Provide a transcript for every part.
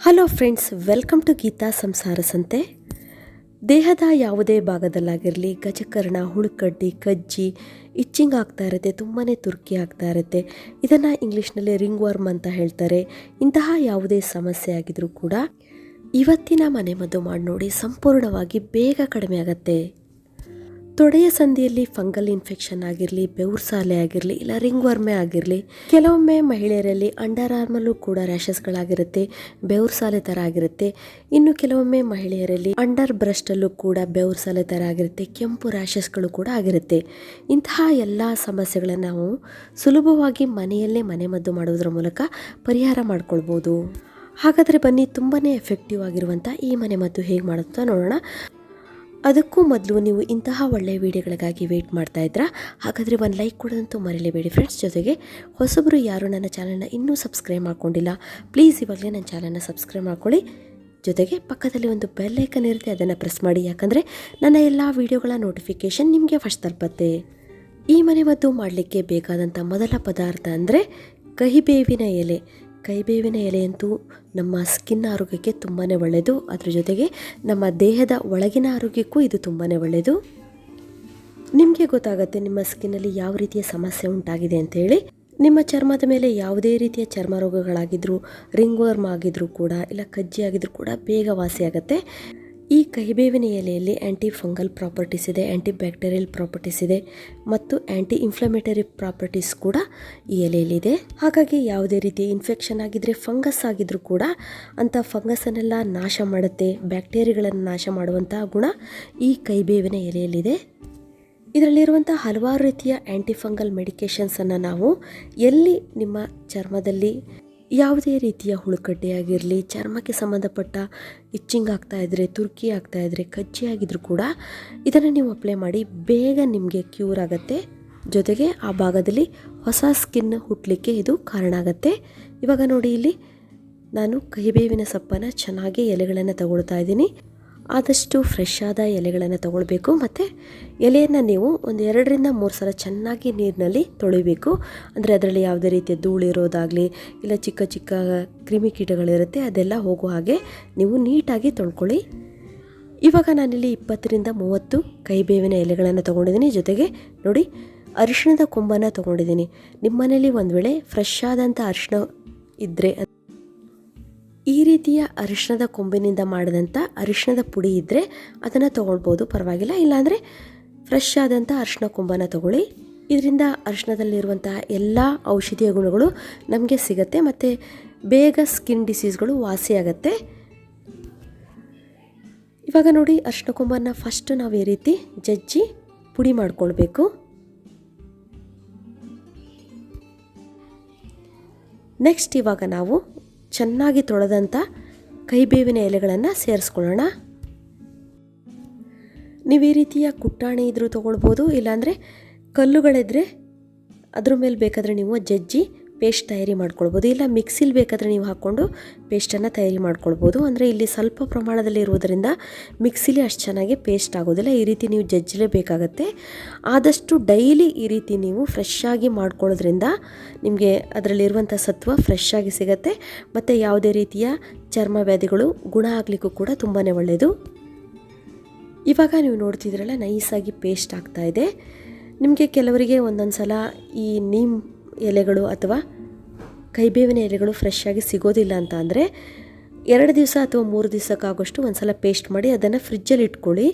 Hello friends, welcome to Geetha Samsara Sante. ದೇಹದ ಯಾವುದೇ ಭಾಗದಲ್ಲಾಗಿರಲಿ, ಗಜಕರ್ಣ, ಹುಳುಕಡ್ಡಿ, ಕಜ್ಜಿ itching ಆಗ್ತಾ ಇರುತ್ತೆ ತುಂಬಾ ತುರ್ಕಿ ಆಗ್ತಾ ಇರುತ್ತೆ, ಇದನ್ನು ಇಂಗ್ಲೀಷ್ನಲ್ಲಿ ರಿಂಗ್ ವರ್ಮ್ ಅಂತ ಹೇಳ್ತಾರೆ. ಇಂತಹ ಯಾವುದೇ ಸಮಸ್ಯೆ ಆಗಿದ್ರೂ ಕೂಡ ಇವತ್ತಿನ ಮನೆಮದ್ದು ಮಾಡಿ ನೋಡಿ ಸಂಪೂರ್ಣವಾಗಿ ಬೇಗ ಕಡಿಮೆ ಆಗುತ್ತೆ. ತೊಡೆಯ ಸಂಧಿಯಲ್ಲಿ ಫಂಗಲ್ ಇನ್ಫೆಕ್ಷನ್ ಆಗಿರಲಿ, ಬೆವ್ರ ಸಾಲೆ ಆಗಿರಲಿ, ಇಲ್ಲ ರಿಂಗ್ ವರ್ಮೆ ಆಗಿರಲಿ, ಕೆಲವೊಮ್ಮೆ ಮಹಿಳೆಯರಲ್ಲಿ ಅಂಡರ್ ಆರ್ಮಲ್ಲೂ ಕೂಡ ರ್ಯಾಷಸ್ಗಳಾಗಿರುತ್ತೆ, ಬೆವ್ರ ಸಾಲೆ ಥರ ಆಗಿರುತ್ತೆ. ಇನ್ನು ಕೆಲವೊಮ್ಮೆ ಮಹಿಳೆಯರಲ್ಲಿ ಅಂಡರ್ ಬ್ರಸ್ಟಲ್ಲೂ ಕೂಡ ಬೆವ್ರ ಸಾಲೆ ಥರ ಆಗಿರುತ್ತೆ, ಕೆಂಪು ರ್ಯಾಷಸ್ಗಳು ಕೂಡ ಆಗಿರುತ್ತೆ. ಇಂತಹ ಎಲ್ಲ ಸಮಸ್ಯೆಗಳನ್ನು ನಾವು ಸುಲಭವಾಗಿ ಮನೆಯಲ್ಲೇ ಮನೆಮದ್ದು ಮಾಡುವುದರ ಮೂಲಕ ಪರಿಹಾರ ಮಾಡ್ಕೊಳ್ಬೋದು. ಹಾಗಾದರೆ ಬನ್ನಿ ತುಂಬಾ ಎಫೆಕ್ಟಿವ್ ಆಗಿರುವಂಥ ಈ ಮನೆಮದ್ದು ಹೇಗೆ ಮಾಡುತ್ತಾ ನೋಡೋಣ. ಅದಕ್ಕೂ ಮೊದಲು ನೀವು ಇಂತಹ ಒಳ್ಳೆಯ ವೀಡಿಯೋಗಳಿಗಾಗಿ ವೆಯ್ಟ್ ಮಾಡ್ತಾ ಇದ್ರಾ ಹಾಗಾದರೆ ಒಂದು ಲೈಕ್ ಕೊಡೋದಂತೂ ಮರೀಲೇಬೇಡಿ ಫ್ರೆಂಡ್ಸ್. ಜೊತೆಗೆ ಹೊಸಬರು ಯಾರು ನನ್ನ ಚಾನಲ್ನ ಇನ್ನೂ ಸಬ್ಸ್ಕ್ರೈಬ್ ಮಾಡ್ಕೊಂಡಿಲ್ಲ, ಪ್ಲೀಸ್ ಇವಾಗಲೇ ನನ್ನ ಚಾನಲ್ನ ಸಬ್ಸ್ಕ್ರೈಬ್ ಮಾಡ್ಕೊಳ್ಳಿ. ಜೊತೆಗೆ ಪಕ್ಕದಲ್ಲಿ ಒಂದು ಬೆಲ್ ಇರುತ್ತೆ, ಅದನ್ನು ಪ್ರೆಸ್ ಮಾಡಿ. ಯಾಕಂದರೆ ನನ್ನ ಎಲ್ಲ ವೀಡಿಯೋಗಳ ನೋಟಿಫಿಕೇಷನ್ ನಿಮಗೆ ಫಸ್ಟ್ ತಲುಪತ್ತೆ. ಈ ಮನೆ ಮದ್ದು ಮಾಡಲಿಕ್ಕೆ ಬೇಕಾದಂಥ ಮೊದಲ ಪದಾರ್ಥ ಅಂದರೆ ಕಹಿಬೇವಿನ ಎಲೆ. ಕೈಬೇವಿನ ಎಲೆಯಂತೂ ನಮ್ಮ ಸ್ಕಿನ್ ಆರೋಗ್ಯಕ್ಕೆ ತುಂಬಾ ಒಳ್ಳೆಯದು. ಅದರ ಜೊತೆಗೆ ನಮ್ಮ ದೇಹದ ಒಳಗಿನ ಆರೋಗ್ಯಕ್ಕೂ ಇದು ತುಂಬಾ ಒಳ್ಳೆಯದು. ನಿಮಗೆ ಗೊತ್ತಾಗುತ್ತೆ ನಿಮ್ಮ ಸ್ಕಿನ್ನಲ್ಲಿ ಯಾವ ರೀತಿಯ ಸಮಸ್ಯೆ ಉಂಟಾಗಿದೆ ಅಂತ ಹೇಳಿ. ನಿಮ್ಮ ಚರ್ಮದ ಮೇಲೆ ಯಾವುದೇ ರೀತಿಯ ಚರ್ಮ ರೋಗಗಳಾಗಿದ್ದರೂ ರಿಂಗ್ ವರ್ಮ್ ಆಗಿದ್ರೂ ಕೂಡ, ಇಲ್ಲ ಕಜ್ಜಿ ಆಗಿದ್ದರೂ ಕೂಡ ಬೇಗ ವಾಸಿಯಾಗುತ್ತೆ. ಈ ಕಹಿಬೇವಿನ ಎಲೆಯಲ್ಲಿ ಆ್ಯಂಟಿ ಫಂಗಲ್ ಪ್ರಾಪರ್ಟೀಸ್ ಇದೆ ಆ್ಯಂಟಿ ಬ್ಯಾಕ್ಟೀರಿಯಲ್ ಪ್ರಾಪರ್ಟೀಸ್ ಇದೆ ಮತ್ತು ಆ್ಯಂಟಿ ಇನ್ಫ್ಲಮೇಟರಿ ಪ್ರಾಪರ್ಟೀಸ್ ಕೂಡ ಈ ಎಲೆಯಲ್ಲಿದೆ. ಹಾಗಾಗಿ ಯಾವುದೇ ರೀತಿ ಇನ್ಫೆಕ್ಷನ್ ಆಗಿದ್ದರೆ ಫಂಗಸ್ ಆಗಿದ್ರೂ ಕೂಡ ಅಂಥ ಫಂಗಸನ್ನೆಲ್ಲ ನಾಶ ಮಾಡುತ್ತೆ ಬ್ಯಾಕ್ಟೀರಿಯಾಗಳನ್ನು ನಾಶ ಮಾಡುವಂತಹ ಗುಣ ಈ ಕೈಬೇವಿನ ಎಲೆಯಲ್ಲಿದೆ ಇದರಲ್ಲಿರುವಂಥ ಹಲವಾರು ರೀತಿಯ ಆ್ಯಂಟಿಫಂಗಲ್ ಮೆಡಿಕೇಷನ್ಸನ್ನು ನಾವು ಎಲ್ಲಿ ನಿಮ್ಮ ಚರ್ಮದಲ್ಲಿ ಯಾವುದೇ ರೀತಿಯ ಹುಳುಕಡ್ಡೆ ಆಗಿರಲಿ ಚರ್ಮಕ್ಕೆ ಸಂಬಂಧಪಟ್ಟ ಇಚ್ಚಿಂಗ್ ಆಗ್ತಾ ಇದ್ದರೆ ತುರ್ಕಿ ಆಗ್ತಾ ಇದ್ದರೆ ಕಜ್ಜಿ ಆಗಿದ್ರೂ ಕೂಡ ಇದನ್ನು ನೀವು ಅಪ್ಲೈ ಮಾಡಿ ಬೇಗ ನಿಮಗೆ ಕ್ಯೂರ್ ಆಗುತ್ತೆ. ಜೊತೆಗೆ ಆ ಭಾಗದಲ್ಲಿ ಹೊಸ ಸ್ಕಿನ್ ಹುಟ್ಟಲಿಕ್ಕೆ ಇದು ಕಾರಣ ಆಗುತ್ತೆ. ಇವಾಗ ನೋಡಿ ಇಲ್ಲಿ ನಾನು ಕಹಿಬೇವಿನ ಸೊಪ್ಪನ್ನು ಚೆನ್ನಾಗಿ ಎಲೆಗಳನ್ನು ತಗೊಳ್ತಾ ಇದ್ದೀನಿ. ಆದಷ್ಟು ಫ್ರೆಶ್ ಆದ ಎಲೆಗಳನ್ನು ತೊಗೊಳ್ಬೇಕು. ಮತ್ತು ಎಲೆಯನ್ನು ನೀವು ಒಂದು ಎರಡರಿಂದ ಮೂರು ಸಲ ಚೆನ್ನಾಗಿ ನೀರಿನಲ್ಲಿ ತೊಳಿಬೇಕು. ಅಂದರೆ ಅದರಲ್ಲಿ ಯಾವುದೇ ರೀತಿಯ ಧೂಳಿರೋದಾಗಲಿ ಇಲ್ಲ ಚಿಕ್ಕ ಚಿಕ್ಕ ಕ್ರಿಮಿಕೀಟಗಳಿರುತ್ತೆ ಅದೆಲ್ಲ ಹೋಗೋ ಹಾಗೆ ನೀವು ನೀಟಾಗಿ ತೊಳ್ಕೊಳ್ಳಿ. ಇವಾಗ ನಾನಿಲ್ಲಿ ಇಪ್ಪತ್ತರಿಂದ ಮೂವತ್ತು ಕೈಬೇವಿನ ಎಲೆಗಳನ್ನು ತೊಗೊಂಡಿದ್ದೀನಿ. ಜೊತೆಗೆ ನೋಡಿ, ಅರಿಶಿಣದ ಕೊಂಬನ್ನು ತೊಗೊಂಡಿದ್ದೀನಿ. ನಿಮ್ಮನೇಲಿ ಒಂದು ವೇಳೆ ಫ್ರೆಶ್ ಆದಂಥ ಅರಿಶಿಣ ಇದ್ದರೆ ಈ ರೀತಿಯ ಅರಿಶಿನದ ಕೊಂಬಿನಿಂದ ಮಾಡಿದಂಥ ಅರಿಶಿಣದ ಪುಡಿ ಇದ್ದರೆ ಅದನ್ನು ತೊಗೊಳ್ಬೋದು, ಪರವಾಗಿಲ್ಲ. ಇಲ್ಲಾಂದರೆ ಫ್ರೆಶ್ ಆದಂಥ ಅರಿಶಿಣ ಕೊಂಬನ ತಗೊಳ್ಳಿ. ಇದರಿಂದ ಅರಿಶಿಣದಲ್ಲಿರುವಂಥ ಎಲ್ಲ ಔಷಧೀಯ ಗುಣಗಳು ನಮಗೆ ಸಿಗುತ್ತೆ ಮತ್ತು ಬೇಗ ಸ್ಕಿನ್ ಡಿಸೀಸ್ಗಳು ವಾಸಿಯಾಗತ್ತೆ ಇವಾಗ ನೋಡಿ ಅರಿಶಿಣ ಕೊಂಬನ ಫಸ್ಟ್ ನಾವು ಈ ರೀತಿ ಜಜ್ಜಿ ಪುಡಿ ಮಾಡ್ಕೊಳ್ಬೇಕು. ನೆಕ್ಸ್ಟ್ ಇವಾಗ ನಾವು ಚೆನ್ನಾಗಿ ತೊಳೆದಂಥ ಕೈಬೇವಿನ ಎಲೆಗಳನ್ನು ಸೇರಿಸ್ಕೊಳ್ಳೋಣ. ನೀವು ಈ ರೀತಿಯ ಕುಟ್ಟಾಣಿ ಇದ್ದರೂ ತೊಗೊಳ್ಬೋದು, ಇಲ್ಲಾಂದರೆ ಕಲ್ಲುಗಳಿದ್ರೆ ಅದ್ರ ಮೇಲೆ ಬೇಕಾದರೆ ನೀವು ಜಜ್ಜಿ ಪೇಸ್ಟ್ ತಯಾರಿ ಮಾಡ್ಕೊಳ್ಬೋದು. ಇಲ್ಲ, ಮಿಕ್ಸಿಲಿ ಬೇಕಾದರೆ ನೀವು ಹಾಕ್ಕೊಂಡು ಪೇಸ್ಟನ್ನು ತಯಾರಿ ಮಾಡ್ಕೊಳ್ಬೋದು. ಅಂದರೆ ಇಲ್ಲಿ ಸ್ವಲ್ಪ ಪ್ರಮಾಣದಲ್ಲಿ ಇರುವುದರಿಂದ ಮಿಕ್ಸಿಲಿ ಅಷ್ಟು ಚೆನ್ನಾಗಿ ಪೇಸ್ಟ್ ಆಗೋದಿಲ್ಲ. ಈ ರೀತಿ ನೀವು ಜಜ್ಜಲೇಬೇಕಾಗತ್ತೆ ಆದಷ್ಟು ಡೈಲಿ ಈ ರೀತಿ ನೀವು ಫ್ರೆಶ್ ಆಗಿ ಮಾಡ್ಕೊಳ್ಳೋದ್ರಿಂದ ನಿಮಗೆ ಅದರಲ್ಲಿರುವಂಥ ಸತ್ವ ಫ್ರೆಶ್ ಆಗಿ ಸಿಗುತ್ತೆ. ಮತ್ತು ಯಾವುದೇ ರೀತಿಯ ಚರ್ಮ ವ್ಯಾಧಿಗಳು, ಗುಣ ಆಗಲಿಕ್ಕೂ ಕೂಡ ತುಂಬಾ ಒಳ್ಳೆಯದು. ಇವಾಗ ನೀವು ನೋಡ್ತಿದ್ರಲ್ಲ ನೈಸಾಗಿ ಪೇಸ್ಟ್ ಆಗ್ತಾ ಇದೆ. ನಿಮಗೆ ಕೆಲವರಿಗೆ ಒಂದೊಂದು ಸಲ ಈ ನೀಮ್ ಎಲೆಗಳು ಅಥವಾ ಕೈಬೇವಿನ ಎಲೆಗಳು ಫ್ರೆಶ್ ಆಗಿ ಸಿಗೋದಿಲ್ಲ ಅಂತ ಅಂದರೆ ಎರಡು ದಿವಸ ಅಥವಾ ಮೂರು ದಿವಸಕ್ಕಾಗೋಷ್ಟು ಒಂದು ಸಲ ಪೇಸ್ಟ್ ಮಾಡಿ ಅದನ್ನು ಫ್ರಿಜ್ಜಲ್ಲಿ ಇಟ್ಕೊಳ್ಳಿ.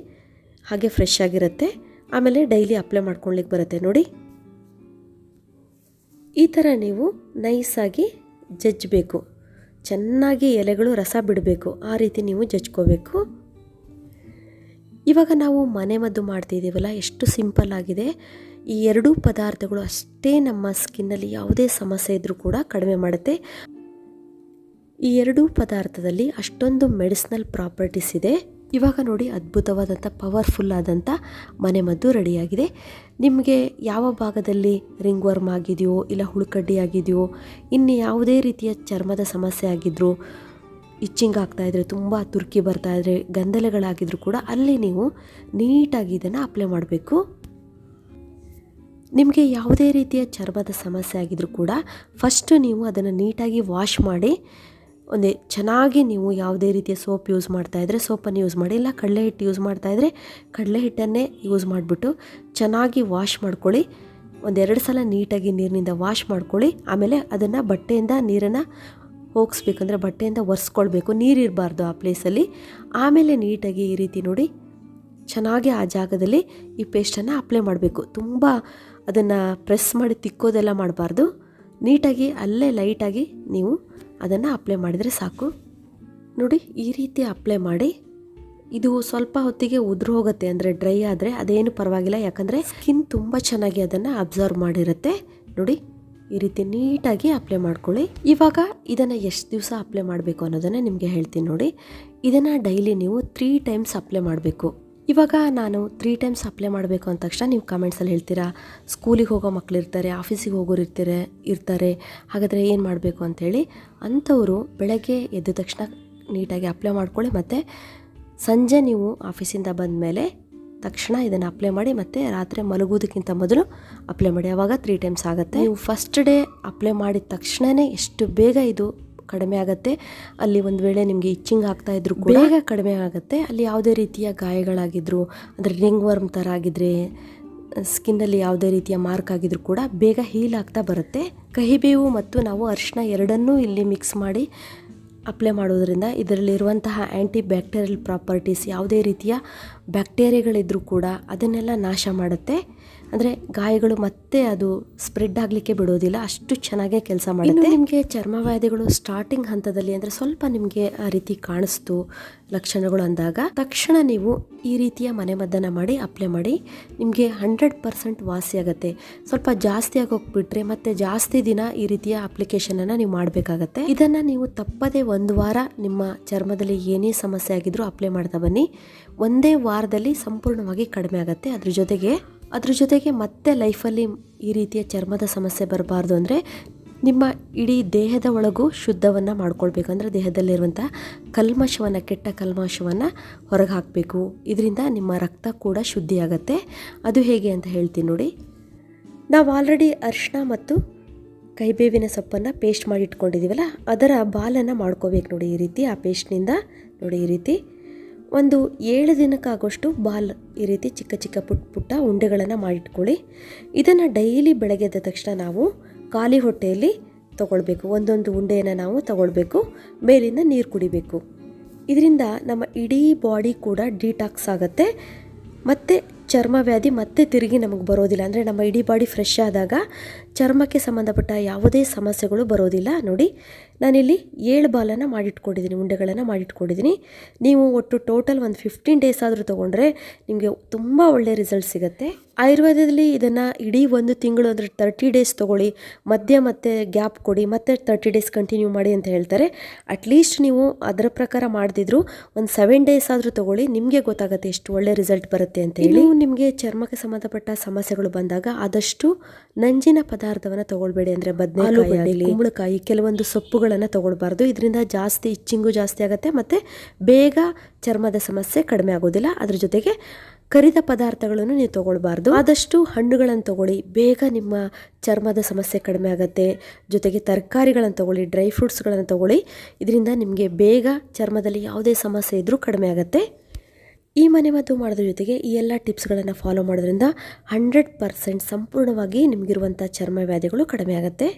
ಹಾಗೆ ಫ್ರೆಶ್ ಆಗಿರುತ್ತೆ. ಆಮೇಲೆ ಡೈಲಿ ಅಪ್ಲೈ ಮಾಡ್ಕೊಳ್ಲಿಕ್ಕೆ ಬರುತ್ತೆ ನೋಡಿ. ಈ ಥರ ನೀವು ನೈಸಾಗಿ ಜಜ್ಜಬೇಕು. ಚೆನ್ನಾಗಿ ಎಲೆಗಳು ರಸ ಬಿಡಬೇಕು. ಆ ರೀತಿ ನೀವು ಜಜ್ಕೋಬೇಕು ಇವಾಗ ನಾವು ಮನೆ ಮದ್ದು ಮಾಡ್ತಿದ್ದೀವಲ್ಲ, ಎಷ್ಟು ಸಿಂಪಲ್ ಆಗಿದೆ. ಈ ಎರಡೂ ಪದಾರ್ಥಗಳು ಅಷ್ಟೇ ನಮ್ಮ ಸ್ಕಿನ್ನಲ್ಲಿ ಯಾವುದೇ ಸಮಸ್ಯೆ ಇದ್ದರೂ ಕೂಡ ಕಡಿಮೆ ಮಾಡುತ್ತೆ. ಈ ಎರಡೂ ಪದಾರ್ಥದಲ್ಲಿ ಅಷ್ಟೊಂದು ಮೆಡಿಸಿನಲ್ ಪ್ರಾಪರ್ಟೀಸ್ ಇದೆ. ಇವಾಗ ನೋಡಿ ಅದ್ಭುತವಾದಂಥ, ಪವರ್ಫುಲ್ ಆದಂಥ ಮನೆಮದ್ದು ರೆಡಿಯಾಗಿದೆ. ನಿಮಗೆ ಯಾವ ಭಾಗದಲ್ಲಿ ರಿಂಗ್ ವರ್ಮ್ ಆಗಿದೆಯೋ ಇಲ್ಲ ಹುಳುಕಡ್ಡಿ ಆಗಿದೆಯೋ, ಇನ್ನು ಯಾವುದೇ ರೀತಿಯ ಚರ್ಮದ ಸಮಸ್ಯೆ ಆಗಿದ್ದರೂ ಇಚ್ಚಿಂಗ್ ಆಗ್ತಾಯಿದ್ರೆ ತುಂಬ ತುರ್ಕಿ ಬರ್ತಾಯಿದ್ರೆ ಗಂದಲೆಗಳಾಗಿದ್ರೂ ಕೂಡ ಅಲ್ಲಿ ನೀವು ನೀಟಾಗಿ ಇದನ್ನು ಅಪ್ಲೈ ಮಾಡಬೇಕು. ನಿಮಗೆ ಯಾವುದೇ ರೀತಿಯ ಚರ್ಮದ ಸಮಸ್ಯೆ ಆಗಿದ್ರೂ ಕೂಡ ಫಸ್ಟು ನೀವು ಅದನ್ನು ನೀಟಾಗಿ ವಾಶ್ ಮಾಡಿ, ಒಂದೇ ಚೆನ್ನಾಗಿ ನೀವು ಯಾವುದೇ ರೀತಿಯ ಸೋಪ್ ಯೂಸ್ ಮಾಡ್ತಾಯಿದ್ರೆ ಸೋಪನ್ನು ಯೂಸ್ ಮಾಡಿ, ಇಲ್ಲ ಕಡಲೆ ಹಿಟ್ಟು ಯೂಸ್ ಮಾಡ್ತಾಯಿದ್ರೆ ಕಡಲೆ ಹಿಟ್ಟನ್ನೇ ಯೂಸ್ ಮಾಡಿಬಿಟ್ಟು ಚೆನ್ನಾಗಿ ವಾಶ್ ಮಾಡ್ಕೊಳ್ಳಿ. ಒಂದೆರಡು ಸಲ ನೀಟಾಗಿ ನೀರಿನಿಂದ ವಾಶ್ ಮಾಡ್ಕೊಳ್ಳಿ. ಆಮೇಲೆ ಅದನ್ನು ಬಟ್ಟೆಯಿಂದ ನೀರನ್ನು ಹೋಗಿಸ್ಬೇಕಂದ್ರೆ ಬಟ್ಟೆಯಿಂದ ಒರೆಸ್ಕೊಳ್ಬೇಕು. ನೀರಿರಬಾರ್ದು ಆ ಪ್ಲೇಸಲ್ಲಿ ಆಮೇಲೆ ನೀಟಾಗಿ ಈ ರೀತಿ ನೋಡಿ ಚೆನ್ನಾಗಿ ಆ ಜಾಗದಲ್ಲಿ ಈ ಪೇಸ್ಟನ್ನು ಅಪ್ಲೈ ಮಾಡಬೇಕು. ತುಂಬ ಅದನ್ನು ಪ್ರೆಸ್ ಮಾಡಿ ತಿಕ್ಕೋದೆಲ್ಲ ಮಾಡಬಾರ್ದು. ನೀಟಾಗಿ, ಅಲ್ಲೇ ಲೈಟಾಗಿ ನೀವು ಅದನ್ನು ಅಪ್ಲೈ ಮಾಡಿದರೆ ಸಾಕು. ನೋಡಿ, ಈ ರೀತಿ ಅಪ್ಲೈ ಮಾಡಿ. ಇದು ಸ್ವಲ್ಪ ಹೊತ್ತಿಗೆ ಉದುರು ಹೋಗುತ್ತೆ, ಅಂದರೆ ಡ್ರೈ ಆದರೆ ಅದೇನು ಪರವಾಗಿಲ್ಲ. ಯಾಕಂದರೆ ಸ್ಕಿನ್ ತುಂಬ ಚೆನ್ನಾಗಿ ಅದನ್ನು ಅಬ್ಸರ್ವ್ ಮಾಡಿರುತ್ತೆ. ನೋಡಿ, ಈ ರೀತಿ ನೀಟಾಗಿ ಅಪ್ಲೈ ಮಾಡ್ಕೊಳ್ಳಿ. ಇವಾಗ ಇದನ್ನು ಎಷ್ಟು ದಿವಸ ಅಪ್ಲೈ ಮಾಡಬೇಕು ಅನ್ನೋದನ್ನು ನಿಮಗೆ ಹೇಳ್ತೀನಿ ನೋಡಿ. ಇದನ್ನು ಡೈಲಿ ನೀವು ತ್ರೀ ಟೈಮ್ಸ್ ಅಪ್ಲೈ ಮಾಡಬೇಕು. ಇವಾಗ ನಾನು ತ್ರೀ ಟೈಮ್ಸ್ ಅಪ್ಲೈ ಮಾಡಬೇಕು ಅಂದ ತಕ್ಷಣ ನೀವು ಕಮೆಂಟ್ಸಲ್ಲಿ ಹೇಳ್ತೀರಾ ಸ್ಕೂಲಿಗೆ ಹೋಗೋ ಮಕ್ಕಳು ಇರ್ತಾರೆ ಆಫೀಸಿಗೆ ಹೋಗೋರು ಇರ್ತಾರೆ ಇರ್ತಾರೆ, ಹಾಗಾದರೆ ಏನು ಮಾಡಬೇಕು ಅಂಥೇಳಿ ಅಂಥವರು ಬೆಳಗ್ಗೆ ಎದ್ದ ತಕ್ಷಣ ನೀಟಾಗಿ ಅಪ್ಲೈ ಮಾಡ್ಕೊಳ್ಳಿ ಮತ್ತು ಸಂಜೆ ನೀವು ಆಫೀಸಿಂದ ಬಂದ ಮೇಲೆ ತಕ್ಷಣ ಇದನ್ನು ಅಪ್ಲೈ ಮಾಡಿ ಮತ್ತು ರಾತ್ರಿ ಮಲಗೋದಕ್ಕಿಂತ ಮೊದಲು ಅಪ್ಲೈ ಮಾಡಿ. ಆವಾಗ ತ್ರೀ ಟೈಮ್ಸ್ ಆಗುತ್ತೆ. ನೀವು ಫಸ್ಟ್ ಡೇ ಅಪ್ಲೈ ಮಾಡಿದ ತಕ್ಷಣವೇ ಎಷ್ಟು ಬೇಗ ಇದು ಕಡಿಮೆ ಆಗುತ್ತೆ. ಅಲ್ಲಿ ಒಂದು ವೇಳೆ ನಿಮಗೆ ಇಚ್ಚಿಂಗ್ ಆಗ್ತಾ ಇದ್ರು ಕೂಡ ಬೇಗ ಕಡಿಮೆ ಆಗುತ್ತೆ. ಅಲ್ಲಿ ಯಾವುದೇ ರೀತಿಯ ಗಾಯಗಳಾಗಿದ್ರು ಅಂದರೆ ರಿಂಗ್ ವರ್ಮ್ ಥರ ಆಗಿದ್ರೆ ಸ್ಕಿನ್ನಲ್ಲಿ ಯಾವುದೇ ರೀತಿಯ ಮಾರ್ಕ್ ಆಗಿದ್ರು ಕೂಡ ಬೇಗ ಹೀಲ್ ಆಗ್ತಾ ಬರುತ್ತೆ. ಕಹಿಬೇವು ಮತ್ತು ನಾವು ಅರಿಶಿನ ಎರಡನ್ನೂ ಇಲ್ಲಿ ಮಿಕ್ಸ್ ಮಾಡಿ ಅಪ್ಲೈ ಮಾಡೋದ್ರಿಂದ ಇದರಲ್ಲಿರುವಂತಹ ಆ್ಯಂಟಿ ಬ್ಯಾಕ್ಟೀರಿಯಲ್ ಪ್ರಾಪರ್ಟೀಸ್ ಯಾವುದೇ ರೀತಿಯ ಬ್ಯಾಕ್ಟೀರಿಯಾಗಳಿದ್ರೂ ಕೂಡ ಅದನ್ನೆಲ್ಲ ನಾಶ ಮಾಡುತ್ತೆ. ಅಂದರೆ ಗಾಯಗಳು ಮತ್ತೆ ಅದು ಸ್ಪ್ರೆಡ್ ಆಗಲಿಕ್ಕೆ ಬಿಡೋದಿಲ್ಲ ಅಷ್ಟು ಚೆನ್ನಾಗೇ ಕೆಲಸ ಮಾಡುತ್ತೆ. ನಿಮಗೆ ಚರ್ಮವ್ಯಾಧಿಗಳು ಸ್ಟಾರ್ಟಿಂಗ್ ಹಂತದಲ್ಲಿ ಅಂದರೆ ಸ್ವಲ್ಪ ನಿಮಗೆ ಆ ರೀತಿ ಕಾಣಿಸ್ತು ಲಕ್ಷಣಗಳು ಅಂದಾಗ ತಕ್ಷಣ ನೀವು ಈ ರೀತಿಯ ಮನೆಮದ್ದನ್ನು ಮಾಡಿ ಅಪ್ಲೈ ಮಾಡಿ ನಿಮಗೆ ಹಂಡ್ರೆಡ್ ಪರ್ಸೆಂಟ್ ವಾಸಿ ಆಗುತ್ತೆ. ಸ್ವಲ್ಪ ಜಾಸ್ತಿ ಆಗೋಗ್ಬಿಟ್ರೆ ಮತ್ತೆ ಜಾಸ್ತಿ ದಿನ ಈ ರೀತಿಯ ಅಪ್ಲಿಕೇಶನನ್ನು ನೀವು ಮಾಡಬೇಕಾಗತ್ತೆ. ಇದನ್ನು ನೀವು ತಪ್ಪದೇ ಒಂದು ವಾರ ನಿಮ್ಮ ಚರ್ಮದಲ್ಲಿ ಏನೇ ಸಮಸ್ಯೆ ಆಗಿದ್ರೂ ಅಪ್ಲೈ ಮಾಡ್ತಾ ಬನ್ನಿ. ಒಂದೇ ವಾರದಲ್ಲಿ ಸಂಪೂರ್ಣವಾಗಿ ಕಡಿಮೆ ಆಗುತ್ತೆ. ಅದ್ರ ಜೊತೆಗೆ ಅದ್ರ ಜೊತೆಗೆ ಮತ್ತೆ ಲೈಫಲ್ಲಿ ಈ ರೀತಿಯ ಚರ್ಮದ ಸಮಸ್ಯೆ ಬರಬಾರ್ದು ಅಂದರೆ ನಿಮ್ಮ ಇಡೀ ದೇಹದ ಒಳಗೂ ಶುದ್ಧವನ್ನು ಮಾಡ್ಕೊಳ್ಬೇಕು. ಅಂದರೆ ದೇಹದಲ್ಲಿರುವಂಥ ಕಲ್ಮಶವನ್ನು, ಕೆಟ್ಟ ಕಲ್ಮಶವನ್ನು ಹೊರಗೆ ಹಾಕಬೇಕು. ಇದರಿಂದ ನಿಮ್ಮ ರಕ್ತ ಕೂಡ ಶುದ್ಧಿಯಾಗತ್ತೆ. ಅದು ಹೇಗೆ ಅಂತ ಹೇಳ್ತೀನಿ ನೋಡಿ. ನಾವು ಆಲ್ರೆಡಿ ಅರಿಶಿನ ಮತ್ತು ಕೈಬೇವಿನ ಸೊಪ್ಪನ್ನು ಪೇಸ್ಟ್ ಮಾಡಿ ಇಟ್ಕೊಂಡಿದ್ದೀವಲ್ಲ ಅದರ ಬಾಲನ್ನು ಮಾಡ್ಕೋಬೇಕು ನೋಡಿ ಈ ರೀತಿ. ಆ ಪೇಸ್ಟ್ನಿಂದ ನೋಡಿ ಈ ರೀತಿ. ಒಂದು ಏಳು ದಿನಕ್ಕಾಗೋಷ್ಟು ಬಾಲ್ ಈ ರೀತಿ ಚಿಕ್ಕ ಚಿಕ್ಕ ಪುಟ್ಟ ಪುಟ್ಟ ಉಂಡೆಗಳನ್ನು ಮಾಡಿಟ್ಕೊಳ್ಳಿ. ಇದನ್ನು ಡೈಲಿ ಬೆಳಗ್ಗೆ ಎದ್ದ ತಕ್ಷಣ ನಾವು ಖಾಲಿ ಹೊಟ್ಟೆಯಲ್ಲಿ ತಗೊಳ್ಬೇಕು. ಒಂದೊಂದು ಉಂಡೆಯನ್ನು ನಾವು ತಗೊಳ್ಬೇಕು. ಮೇಲಿಂದ ನೀರು ಕುಡಿಬೇಕು. ಇದರಿಂದ ನಮ್ಮ ಇಡೀ ಬಾಡಿ ಕೂಡ ಡಿಟಾಕ್ಸ್ ಆಗುತ್ತೆ. ಮತ್ತು ಚರ್ಮ ವ್ಯಾಧಿ ಮತ್ತೆ ತಿರುಗಿ ನಮಗೆ ಬರೋದಿಲ್ಲ. ಅಂದರೆ ನಮ್ಮ ಇಡೀ ಬಾಡಿ ಫ್ರೆಶ್ ಆದಾಗ ಚರ್ಮಕ್ಕೆ ಸಂಬಂಧಪಟ್ಟ ಯಾವುದೇ ಸಮಸ್ಯೆಗಳು ಬರೋದಿಲ್ಲ. ನೋಡಿ ನಾನಿಲ್ಲಿ ಏಳು ಬಾಲನ್ನು ಮಾಡಿಟ್ಕೊಂಡಿದ್ದೀನಿ ಉಂಡೆಗಳನ್ನು ಮಾಡಿಟ್ಕೊಂಡಿದ್ದೀನಿ. ನೀವು ಒಟ್ಟು ಟೋಟಲ್ ಒಂದು ಫಿಫ್ಟೀನ್ ಡೇಸ್ ಆದರೂ ತೊಗೊಂಡ್ರೆ ನಿಮಗೆ ತುಂಬ ಒಳ್ಳೆಯ ರಿಸಲ್ಟ್ ಸಿಗುತ್ತೆ. ಆಯುರ್ವೇದದಲ್ಲಿ ಇದನ್ನು ಇಡೀ ಒಂದು ತಿಂಗಳು ಅಂದರೆ ತರ್ಟಿ ಡೇಸ್ ತೊಗೊಳ್ಳಿ ಮಧ್ಯ ಮತ್ತೆ ಗ್ಯಾಪ್ ಕೊಡಿ ಮತ್ತೆ ತರ್ಟಿ ಡೇಸ್ ಕಂಟಿನ್ಯೂ ಮಾಡಿ ಅಂತ ಹೇಳ್ತಾರೆ. ಅಟ್ಲೀಸ್ಟ್ ನೀವು ಅದರ ಪ್ರಕಾರ ಮಾಡಿದ್ರು ಒಂದು ಸೆವೆನ್ ಡೇಸ್ ಆದರೂ ತೊಗೊಳ್ಳಿ ನಿಮಗೆ ಗೊತ್ತಾಗುತ್ತೆ ಎಷ್ಟು ಒಳ್ಳೆ ರಿಸಲ್ಟ್ ಬರುತ್ತೆ ಅಂತ ಹೇಳಿ. ನಿಮಗೆ ಚರ್ಮಕ್ಕೆ ಸಂಬಂಧಪಟ್ಟ ಸಮಸ್ಯೆಗಳು ಬಂದಾಗ ಆದಷ್ಟು ನಂಜಿನ ಪದಾರ್ಥವನ್ನು ತಗೊಳ್ಬೇಡಿ ಅಂದರೆ ಬದನೆಕಾಯಿ ಕುಂಬಳಕಾಯಿ ಕೆಲವೊಂದು ಸೊಪ್ಪುಗಳನ್ನು ತೊಗೊಳ್ಬಾರ್ದು. ಇದರಿಂದ ಜಾಸ್ತಿ ಇಚ್ಚಿಂಗು ಜಾಸ್ತಿ ಆಗುತ್ತೆ. ಮತ್ತು ಬೇಗ ಚರ್ಮದ ಸಮಸ್ಯೆ ಕಡಿಮೆ ಆಗೋದಿಲ್ಲ. ಅದ್ರ ಜೊತೆಗೆ ಕರಿದ ಪದಾರ್ಥಗಳನ್ನು ನೀವು ತೊಗೊಳ್ಬಾರ್ದು. ಆದಷ್ಟು ಹಣ್ಣುಗಳನ್ನು ತೊಗೊಳ್ಳಿ. ಬೇಗ ನಿಮ್ಮ ಚರ್ಮದ ಸಮಸ್ಯೆ ಕಡಿಮೆ ಆಗುತ್ತೆ. ಜೊತೆಗೆ ತರಕಾರಿಗಳನ್ನು ತೊಗೊಳ್ಳಿ, ಡ್ರೈ ಫ್ರೂಟ್ಸ್ಗಳನ್ನು ತೊಗೊಳ್ಳಿ. ಇದರಿಂದ ನಿಮಗೆ ಬೇಗ ಚರ್ಮದಲ್ಲಿ ಯಾವುದೇ ಸಮಸ್ಯೆ ಇದ್ದರೂ ಕಡಿಮೆ ಆಗುತ್ತೆ. ಈ ಮನೆ ಮದ್ದು ಮಾಡೋದ್ರ ಜೊತೆಗೆ ಈ ಎಲ್ಲ ಟಿಪ್ಸ್ಗಳನ್ನು ಫಾಲೋ ಮಾಡೋದ್ರಿಂದ ಹಂಡ್ರೆಡ್ ಪರ್ಸೆಂಟ್ ಸಂಪೂರ್ಣವಾಗಿ ನಿಮಗಿರುವಂಥ ಚರ್ಮ ವ್ಯಾಧಿಗಳು ಕಡಿಮೆ ಆಗುತ್ತೆ.